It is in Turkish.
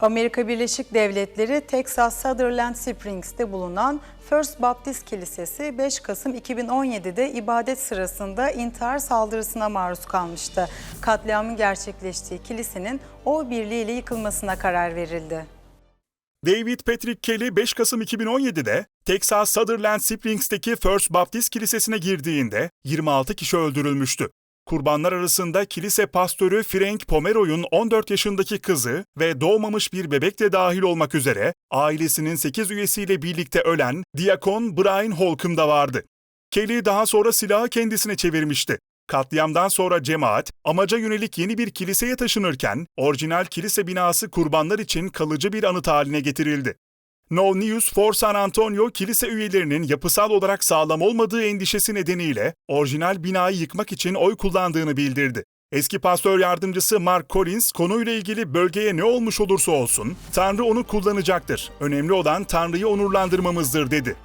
Amerika Birleşik Devletleri Texas Sutherland Springs'te bulunan First Baptist Kilisesi 5 Kasım 2017'de ibadet sırasında intihar saldırısına maruz kalmıştı. Katliamın gerçekleştiği kilisenin o birliğiyle yıkılmasına karar verildi. David Patrick Kelly 5 Kasım 2017'de Texas Sutherland Springs'teki First Baptist Kilisesi'ne girdiğinde 26 kişi öldürülmüştü. Kurbanlar arasında kilise pastörü Frank Pomeroy'un 14 yaşındaki kızı ve doğmamış bir bebek de dahil olmak üzere ailesinin 8 üyesiyle birlikte ölen Diyakon Brian Holcomb da vardı. Kelly daha sonra silahı kendisine çevirmişti. Katliamdan sonra cemaat amaca yönelik yeni bir kiliseye taşınırken orijinal kilise binası kurbanlar için kalıcı bir anıt haline getirildi. No News for San Antonio kilise üyelerinin yapısal olarak sağlam olmadığı endişesi nedeniyle orijinal binayı yıkmak için oy kullandığını bildirdi. Eski pastör yardımcısı Mark Collins konuyla ilgili bölgeye ne olmuş olursa olsun Tanrı onu kullanacaktır. Önemli olan Tanrı'yı onurlandırmamızdır dedi.